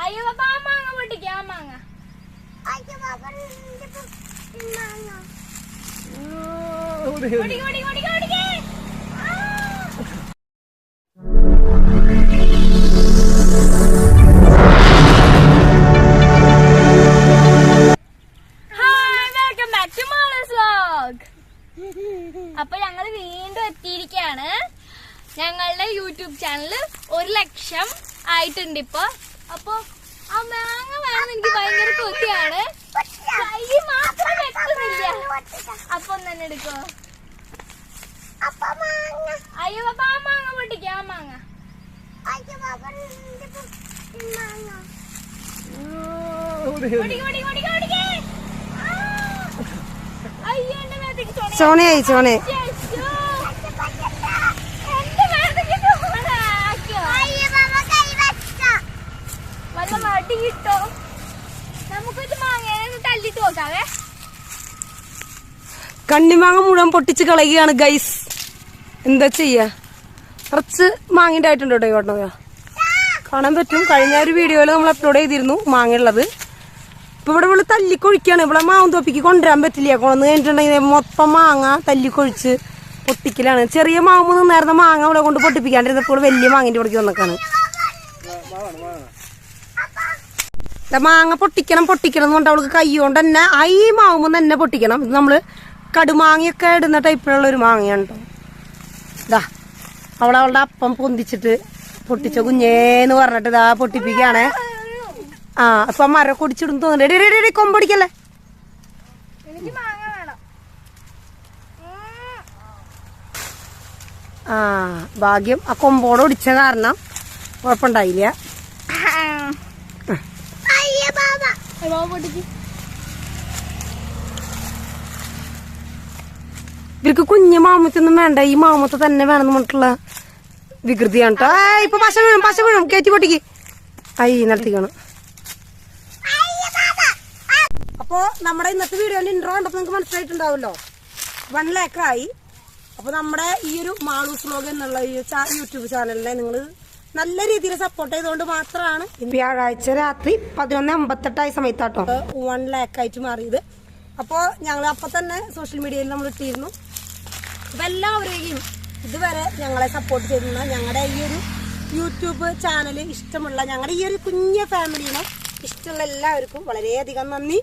അയ്യോ പാപ്പ ആ മാങ്ങ പൊട്ടിക്കാം ആ മാങ്ങ. ബാക്ക് ടു മാളസ് വ്ലോഗ് അപ്പൊ ഞങ്ങൾ വീണ്ടും എത്തിയിരിക്കുകയാണ് ഞങ്ങളുടെ യൂട്യൂബ് ചാനൽ ഒരു ലക്ഷം ആയിട്ടുണ്ട് ഇപ്പൊ. അപ്പൊ ആ മാങ്ങ വേണം എനിക്ക് ഭയങ്കര കൊത്തിയാണ്. കൈ മാത്രം വെക്കുന്നില്ല അപ്പൊ ഒന്ന് തന്നെ എടുക്കോ? അയ്യോ അപ്പൊ ആ മാങ്ങ പൊട്ടിക്കോ ആ മാങ്ങ. സോണിയായി പൊട്ടിക്ക് പൊട്ടിക്ക് പൊട്ടിക്ക് ആ. അയ്യോ എന്റെ മേത്തേക്ക് തുണി സോണയായി സോണെ അയ്യോ. എന്റെ മേത്തേക്ക് തുണി ആക്കിയോ? വല്ല മടി കിട്ടോ നമുക്കൊരു മാങ്ങേനെ തല്ലിട്ട് നോക്കാവേ. കണ്ണിമാങ്ങ മുഴുവൻ പൊട്ടിച്ച് കളയുകയാണ് ഗൈസ് എന്താ ചെയ്യാ? കുറച്ച് മാങ്ങിന്റെ ആയിട്ടുണ്ട് കേട്ടോ ഇങ്ങോട്ടോ കാണാൻ പറ്റും. കഴിഞ്ഞ ഒരു വീഡിയോയിൽ നമ്മൾ അപ്ലോഡ് ചെയ്തിരുന്നു മാങ്ങ ഉള്ളത് ഇപ്പൊ ഇവിടെ ഇവിടെ തല്ലിക്കൊഴിക്കാണ് ഇവിടെ മാവും തോപ്പിക്ക് കൊണ്ടുവരാൻ പറ്റില്ല. കൊണ്ടു കഴിഞ്ഞിട്ടുണ്ടെങ്കിൽ മൊത്തം മാങ്ങ തല്ലിക്കൊഴിച്ച് പൊട്ടിക്കലാണ്. ചെറിയ മാവുമ്പോൾ നിന്നായിരുന്ന മാങ്ങ ഇവിടെ കൊണ്ട് പൊട്ടിപ്പിക്കാണ്ടിരുന്നപ്പോൾ വലിയ മാങ്ങിന്റെ ഇവിടേക്ക് വന്നേക്കാണ്. മാങ്ങ പൊട്ടിക്കണം പൊട്ടിക്കണം എന്ന് പറഞ്ഞാൽ അവൾക്ക് കൈ കൊണ്ട് തന്നെ. ഐ മാവുമ്പോൾ തന്നെ പൊട്ടിക്കണം. ഇത് നമ്മൾ കടുമാങ്ങയൊക്കെ ഇടുന്ന ടൈപ്പിലുള്ള ഒരു മാങ്ങയാണ് കേട്ടോ ഇതാ അവളവളുടെ അപ്പം പൊന്തിച്ചിട്ട് പൊട്ടിച്ച കുഞ്ഞേന്ന് പറഞ്ഞിട്ട് ഇതാ പൊട്ടിപ്പിക്കാണേ ആ അപ്പൊ മരം കൊടിച്ചിടും തോന്നുന്നുണ്ട് എടി, എടി, എടി, കൊമ്പടിക്കല്ലേ. ആ ഭാഗ്യം. ആ കൊമ്പോടെ ഒടിച്ച കാരണം കുഴപ്പമുണ്ടായില്ല അയ്യോ, ബാബ പൊട്ടിക്ക് ഇവർക്ക് കുഞ്ഞ് മാമത്തൊന്നും വേണ്ട. ഈ മാമത്ത് തന്നെ വേണമെന്ന് പറഞ്ഞിട്ടുള്ള വികൃതിയാണ് കേട്ടോ ഇപ്പൊ പശ വീഴും പശ വീഴും. കയറ്റി പൊട്ടിക്ക്. ഐ നടത്തിക്കണം അപ്പോ നമ്മുടെ ഇന്നത്തെ വീഡിയോന്റെ ഇൻട്രോ കണ്ടപ്പോ നിങ്ങൾക്ക് മനസ്സിലായിട്ടുണ്ടാവുമല്ലോ. വൺ ലേക്കറായി അപ്പൊ നമ്മുടെ ഈ ഒരു മാളൂസ് വ്ലോഗ് എന്നുള്ള ഈ യൂട്യൂബ് ചാനലിനെ നിങ്ങൾ നല്ല രീതിയിൽ സപ്പോർട്ട് ചെയ്തുകൊണ്ട് മാത്രമാണ് വ്യാഴാഴ്ച രാത്രി പതിനൊന്ന് അമ്പത്തെട്ടായ സമയത്താട്ടോ. വൺ ലാക്ക് ആയിട്ട് മാറിയത്. അപ്പോൾ ഞങ്ങൾ അപ്പൊ തന്നെ സോഷ്യൽ മീഡിയയിൽ നമ്മൾ ഇട്ടിരുന്നു. അപ്പൊ എല്ലാവരെയും ഇതുവരെ ഞങ്ങളെ സപ്പോർട്ട് ചെയ്തിരുന്ന ഞങ്ങളുടെ ഈ ഒരു യൂട്യൂബ് ചാനൽ ഇഷ്ടമുള്ള ഞങ്ങളുടെ ഈ ഒരു കുഞ്ഞ ഫാമിലിനെ ഇഷ്ടമുള്ള എല്ലാവർക്കും വളരെയധികം നന്ദി.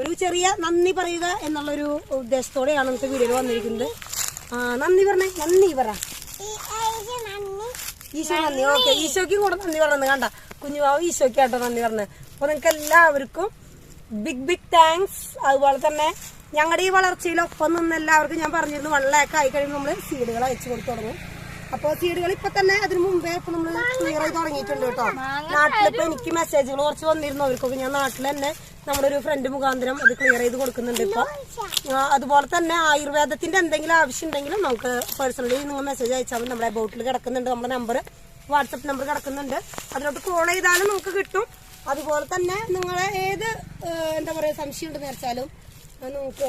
ഒരു ചെറിയ നന്ദി പറയുക എന്നുള്ളൊരു ഉദ്ദേശത്തോടെയാണ് നമുക്ക് വീഡിയോയിൽ വന്നിരിക്കുന്നത്. നന്ദി പറഞ്ഞേ. നന്ദി പറ ഈശോ നന്ദി. ഓക്കെ ഈശോയ്ക്കും കൂടെ നന്ദി പറഞ്ഞു. കണ്ട കുഞ്ഞുവാവ് ഈശോയ്ക്ക് കേട്ടോ നന്ദി പറഞ്ഞു. അപ്പൊ നിങ്ങൾക്ക് എല്ലാവർക്കും ബിഗ് ബിഗ് താങ്ക്സ് അതുപോലെ തന്നെ ഞങ്ങളുടെ ഈ വളർച്ചയിൽ ഒപ്പം നിന്ന് എല്ലാവർക്കും ഞാൻ പറഞ്ഞിരുന്നു വെള്ളമൊക്കെ ആയി കഴിയുമ്പോൾ നമ്മൾ സീഡുകൾ അയച്ചു കൊടുത്തു തുടങ്ങും. അപ്പോൾ സീഡുകൾ ഇപ്പൊ തന്നെ അതിന് മുമ്പേ ഇപ്പൊ നമ്മൾ ക്ലിയർ ചെയ്ത് തുടങ്ങിയിട്ടുണ്ട് കേട്ടോ. നാട്ടിലിപ്പോ എനിക്ക് മെസ്സേജുകൾ കുറച്ച് വന്നിരുന്നു. അവർക്കൊക്കെ ഞാൻ നാട്ടിൽ തന്നെ നമ്മുടെ ഒരു ഫ്രണ്ട് മുഖാന്തരം അത് ക്ലിയർ ചെയ്ത് കൊടുക്കുന്നുണ്ട് ഇപ്പൊ. അതുപോലെ തന്നെ ആയുർവേദത്തിന്റെ എന്തെങ്കിലും ആവശ്യം ഉണ്ടെങ്കിലും നമുക്ക് പേഴ്സണലി നിങ്ങൾ മെസ്സേജ് അയച്ചാൽ മതി. നമ്മുടെ ബോട്ടിൽ കിടക്കുന്നുണ്ട് നമ്മുടെ നമ്പർ വാട്സപ്പ് നമ്പർ കിടക്കുന്നുണ്ട്. അതിലോട്ട് കോൾ ചെയ്താലും നമുക്ക് കിട്ടും. അതുപോലെ തന്നെ നിങ്ങൾ ഏത് എന്താ പറയുക സംശയം ഉണ്ടെന്ന് വെച്ചാലും നിങ്ങൾക്ക്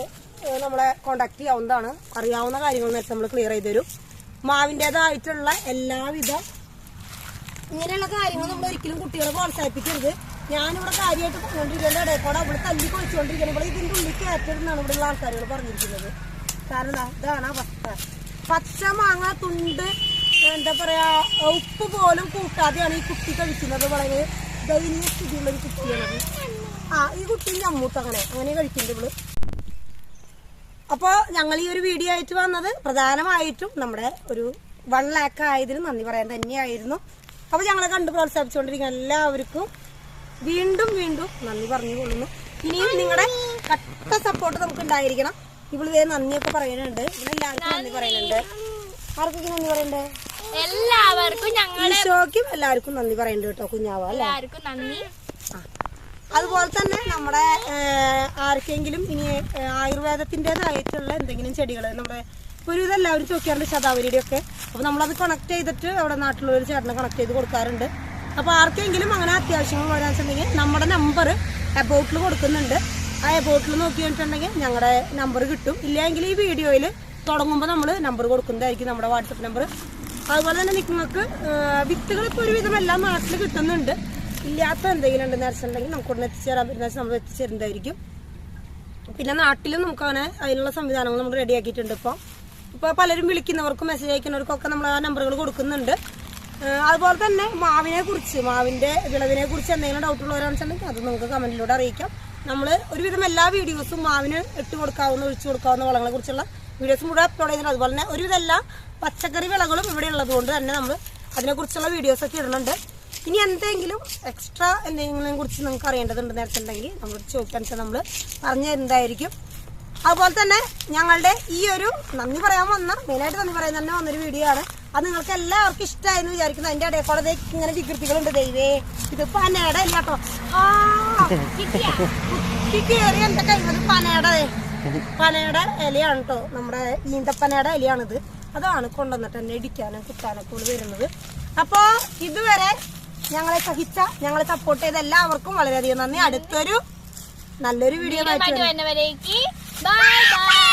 നമ്മളെ കോണ്ടാക്ട് ചെയ്യാവുന്നതാണ്. അറിയാവുന്ന കാര്യങ്ങൾ വെച്ചാൽ നമ്മൾ ക്ലിയർ ചെയ്ത് തരും. മാവിന്റെതായിട്ടുള്ള എല്ലാവിധ ഇങ്ങനെയുള്ള കാര്യങ്ങളും നമ്മൾ ഒരിക്കലും കുട്ടികളെ പ്രോത്സാഹിപ്പിക്കരുത്. ഞാനിവിടെ കാര്യമായിട്ട് പോയിക്കൊണ്ടിരിക്കുന്നത് ഇടയിൽ കൂടെ അവിടെ തല്ലി കൊളിച്ചുകൊണ്ടിരിക്കുന്നത് ഇവിടെ ഇതിന്റെ ഉള്ളിൽ കയറ്റരുന്നാണ് ഇവിടെയുള്ള ആൾക്കാരോട് പറഞ്ഞിരിക്കുന്നത്. കാരണം ഇതാണ് അവസ്ഥ. പച്ച മാങ്ങ തുണ്ട് എന്താ പറയാ ഉപ്പ് പോലും കൂട്ടാതെയാണ് ഈ കുട്ടി കഴിക്കുന്നത്. വളരെ ദൈന്യ സ്ഥിതിയുള്ള ഒരു കുട്ടിയാണ് ആ ഈ കുട്ടി ഞമ്മൂത്ത് അങ്ങനെ അങ്ങനെ കഴിക്കുന്നത് ഇവൾ. അപ്പോൾ ഞങ്ങൾ ഈ ഒരു വീഡിയോ ആയിട്ട് വന്നത് പ്രധാനമായിട്ടും നമ്മുടെ ഒരു വൺ ലാക്ക് ആയതിന് നന്ദി പറയാൻ തന്നെയായിരുന്നു. അപ്പോൾ ഞങ്ങളെ കണ്ട് പ്രോത്സാഹിപ്പിച്ചുകൊണ്ടിരിക്കുന്ന എല്ലാവർക്കും വീണ്ടും വീണ്ടും നന്ദി പറഞ്ഞു കൊള്ളുന്നു ഇനിയും നിങ്ങളുടെ കട്ട സപ്പോർട്ട് നമുക്ക് ഉണ്ടായിരിക്കണം ഇവൾ വേറെ നന്ദിയൊക്കെ പറയുന്നുണ്ട്. ഇവളെല്ലാവർക്കും നന്ദി പറയുന്നുണ്ട്. ആർക്കൊക്കെ നന്ദി പറയണ്ടേ? എല്ലാവർക്കും എല്ലാവർക്കും നന്ദി പറയുന്നുണ്ട് കേട്ടോ കുഞ്ഞാവ എല്ലാവർക്കും നന്ദി. അതുപോലെ തന്നെ നമ്മുടെ ആർക്കെങ്കിലും ഇനി ആയുർവേദത്തിന്റെതായിട്ടുള്ള എന്തെങ്കിലും ചെടികൾ നമ്മുടെ ഒരു ഇതെല്ലാവരും ചോദിക്കാറുണ്ട് ശതാവരിയുടെ ഒക്കെ അപ്പോൾ നമ്മളത് കണക്ട് ചെയ്തിട്ട് അവിടെ നാട്ടിലുള്ള ഒരു ചേട്ടനെ കണക്ട് ചെയ്ത് കൊടുക്കാറുണ്ട്. അപ്പോൾ ആർക്കെങ്കിലും അങ്ങനെ അത്യാവശ്യങ്ങൾ വരാൻ വെച്ചിട്ടുണ്ടെങ്കിൽ നമ്മുടെ നമ്പർ എബോട്ടിൽ കൊടുക്കുന്നുണ്ട്. ആ എബോട്ടിൽ നോക്കി കഴിഞ്ഞിട്ടുണ്ടെങ്കിൽ ഞങ്ങളുടെ നമ്പർ കിട്ടും. ഇല്ലെങ്കിൽ ഈ വീഡിയോയിൽ തുടങ്ങുമ്പോൾ നമ്മൾ നമ്പർ കൊടുക്കുന്നതായിരിക്കും നമ്മുടെ വാട്സപ്പ് നമ്പർ അതുപോലെ തന്നെ നിങ്ങൾക്ക് വിത്തുകൾ ഇപ്പോൾ ഒരുവിധം എല്ലാം നാട്ടിൽ കിട്ടുന്നുണ്ട്. ഇല്ലാത്ത എന്തെങ്കിലും ഉണ്ടെന്ന് വെച്ചിട്ടുണ്ടെങ്കിൽ നമുക്ക് ഉടനെ എത്തിച്ചേരാൻ പറ്റുന്ന നമ്മൾ എത്തിച്ചേരുന്നതായിരിക്കും. പിന്നെ നാട്ടിലും നമുക്ക് അങ്ങനെ അതിനുള്ള സംവിധാനങ്ങൾ നമ്മൾ റെഡിയാക്കിയിട്ടുണ്ട് ഇപ്പോൾ ഇപ്പോൾ പലരും വിളിക്കുന്നവർക്കും മെസ്സേജ് അയക്കുന്നവർക്കൊക്കെ നമ്മൾ ആ നമ്പറുകൾ കൊടുക്കുന്നുണ്ട്. അതുപോലെ തന്നെ മാവിനെ കുറിച്ച് മാവിന്റെ വിളവിനെ കുറിച്ച് എന്തെങ്കിലും ഡൗട്ട് ഉള്ളവരാണെന്നുണ്ടെങ്കിൽ അത് നമുക്ക് കമന്റിലൂടെ അറിയിക്കാം. നമ്മൾ ഒരുവിധം എല്ലാ വീഡിയോസും മാവിന് ഇട്ട് കൊടുക്കാവുന്ന ഒഴിച്ചു കൊടുക്കാവുന്ന വളങ്ങളെ കുറിച്ചുള്ള വീഡിയോസും കൂടെ അപ്ലോഡ് ചെയ്തിട്ടുണ്ട്. അതുപോലെ തന്നെ ഒരുവിധം എല്ലാ പച്ചക്കറി വിളകളും ഇവിടെ ഉള്ളതുകൊണ്ട് തന്നെ നമ്മൾ അതിനെക്കുറിച്ചുള്ള വീഡിയോസ് ഒക്കെ ഇടുന്നുണ്ട്. ഇനി എന്തെങ്കിലും എക്സ്ട്രാ എന്തെങ്കിലും കുറിച്ച് നിങ്ങൾക്ക് അറിയേണ്ടതുണ്ട് നേരത്തെ ഉണ്ടെങ്കിൽ നമ്മൾ ചോദിക്കാൻ നമ്മൾ പറഞ്ഞു തരുന്നതായിരിക്കും. അതുപോലെ തന്നെ ഞങ്ങളുടെ ഈ ഒരു നന്ദി പറയാൻ വന്ന മെയിനായിട്ട് നന്ദി പറയാൻ തന്നെ വന്നൊരു വീഡിയോ ആണ്. അത് നിങ്ങൾക്ക് എല്ലാവർക്കും ഇഷ്ടമായെന്ന് വിചാരിക്കുന്നു. അതിന്റെ ഇടയിൽ കൂടെ ഇങ്ങനെ വികൃതികളുണ്ട്. ദൈവേ ഇത് പനയുടെ അല്ല കേട്ടോ. കയറി പനയുടെ പനയുടെ ഇലയാണ് കേട്ടോ. നമ്മുടെ ഈന്തപ്പനയുടെ ഇലയാണിത്. അതാണ് കൊണ്ടുവന്നിട്ട് എന്നെ ഇടിക്കാനും കുത്താനൊക്കെ വരുന്നത്. അപ്പോ ഇതുവരെ ഞങ്ങളെ സഹിച്ച ഞങ്ങളെ സപ്പോർട്ട് ചെയ്ത എല്ലാവർക്കും വളരെയധികം നന്ദി. അടുത്തൊരു നല്ലൊരു വീഡിയോ ആയിട്ട് Bye bye.